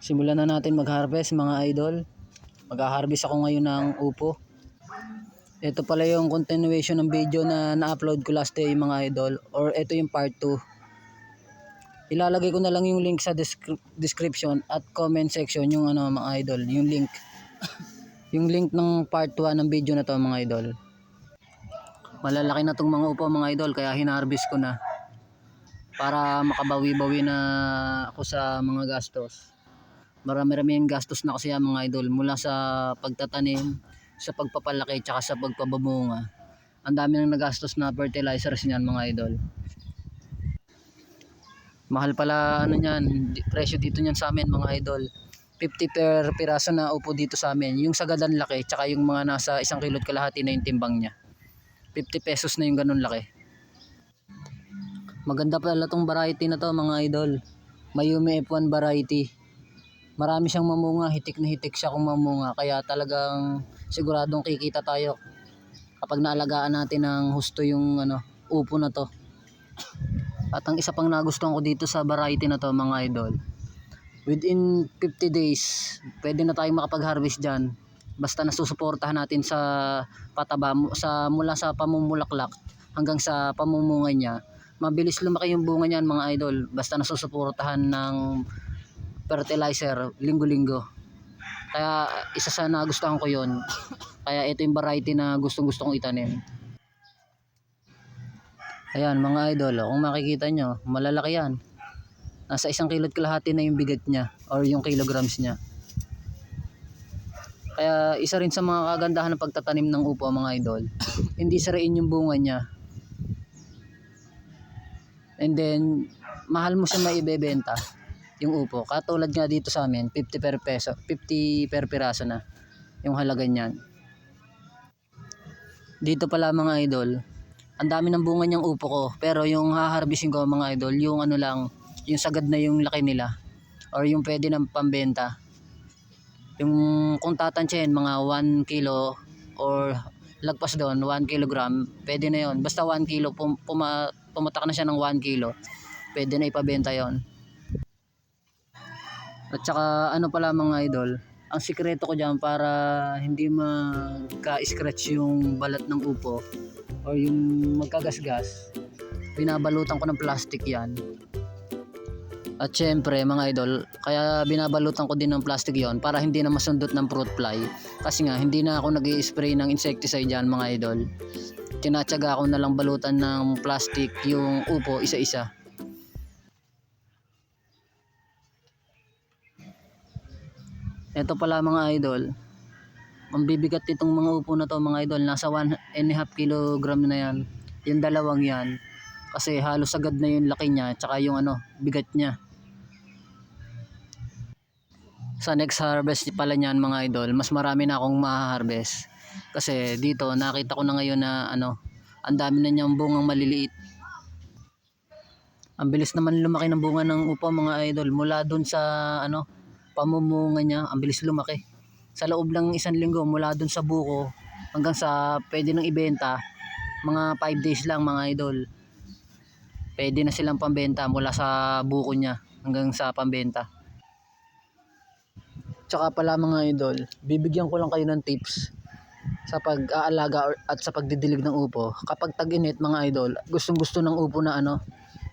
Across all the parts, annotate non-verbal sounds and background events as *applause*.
Simulan na natin mag-harvest mga idol. Mag-harvest ako ngayon ng upo. Ito pala yung continuation ng video na na-upload ko last day mga idol or ito yung part 2. Ilalagay ko na lang yung link sa descri- description at comment section yung ano mga idol, yung link. *coughs* yung link ng part 1 ng video na to mga idol. Malalaki na tong mga upo mga idol kaya hinarvest ko na para makabawi-bawi na ako sa mga gastos. Marami-rami yung gastos na kasi yan mga idol mula sa pagtatanim, sa pagpapalaki, tsaka sa pagpababunga. Ang dami nang nagastos na fertilizers niyan mga idol. Mahal pala ano niyan, presyo dito niyan sa amin mga idol. 50 per piraso na upo dito sa amin. Yung sagadan laki, tsaka yung mga nasa isang kilot kalahati na yung timbang niya. 50 pesos na yung ganun laki. Maganda pala tong variety na to mga idol. Mayumi F1 variety. Marami siyang mamunga, hitik na hitik siya kung mamunga. Kaya talagang siguradong kikita tayo kapag naalagaan natin ng husto yung ano, upo na to. At ang isa pang nagustuhan ko dito sa variety na to mga idol. Within 50 days, pwede na tayong makapag-harvest dyan. Basta nasusuportahan natin sa pataba, sa, mula sa pamumulaklak hanggang sa pamumunga niya. Mabilis lumaki yung bunga niyan mga idol. Basta nasusuportahan ng fertilizer linggo-linggo. Kaya isa sa nagustuhan ko yon. Kaya ito yung variety na gustong gusto kong itanim. Ayan mga idol, oh, kung makikita nyo, malalaki yan. Nasa isang kilot kalahati na yung bigat niya or yung kilograms niya. Kaya isa rin sa mga kagandahan ng pagtatanim ng upo mga idol, *coughs* hindi sarain yung bunga niya. And then, mahal mo siya maibebenta yung upo. Katulad nga dito sa amin, 50 per peso, 50 per piraso na yung halaga niyan. Dito pala mga idol, ang dami ng bunga niyang upo ko, pero yung haharvesting ko mga idol, yung ano lang, yung sagad na yung laki nila or yung pwede ng pambenta. Yung kung tatansyahin mga 1 kilo or lagpas doon 1 kilogram, pwede na yon. Basta 1 kilo, pum, puma, pumatak na siya ng 1 kilo, pwede na ipabenta yon. At saka ano pala mga idol, ang sikreto ko dyan para hindi magka-scratch yung balat ng upo or yung magkagasgas, binabalutan ko ng plastic yan. At syempre mga idol, kaya binabalutan ko din ng plastic yon para hindi na masundot ng fruit fly. Kasi nga, hindi na ako nag spray ng insecticide dyan mga idol. Tinatsaga ko na lang balutan ng plastic yung upo isa-isa. Ito pala mga idol, ang bibigat nitong mga upo na to mga idol, nasa 1 and a half kilogram na yan. Yung dalawang yan. Kasi halos agad na yung laki niya, tsaka yung ano, bigat niya. Sa next harvest pala niyan mga idol, mas marami na akong ma-harvest. Kasi dito nakita ko na ngayon na ano, ang dami na niyang bungang maliliit. Ang bilis naman lumaki ng bunga ng upo mga idol mula dun sa ano, pamumunga niya, ang bilis lumaki. Sa loob ng isang linggo mula dun sa buko hanggang sa pwede nang ibenta, mga 5 days lang mga idol. Pwede na silang pambenta mula sa buko niya hanggang sa pambenta. Tsaka pala mga idol, bibigyan ko lang kayo ng tips sa pag-aalaga at sa pagdidilig ng upo. Kapag tag-init mga idol, gustong gusto ng upo na ano,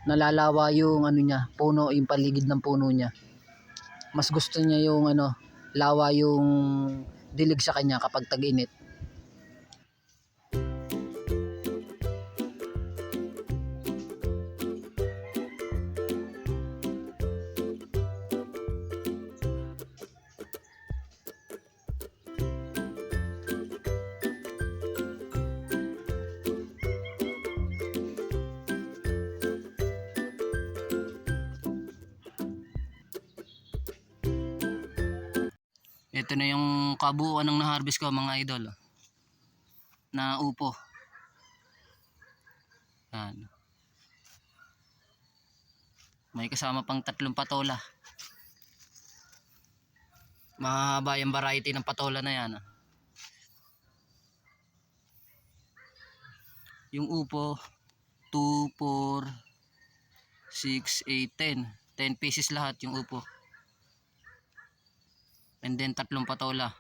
nalalawa yung ano niya, puno, yung paligid ng puno niya. Mas gusto niya yung ano, lawa yung dilig sa kanya kapag tag-init. Ito na yung kabuuan ng na-harvest ko mga idol. Na upo. Yan. May kasama pang tatlong patola. Mahaba yung variety ng patola na yan. ah. Yung upo, 2, 4, 6, 8, 10. 10 pieces lahat yung upo. And then tatlong patola.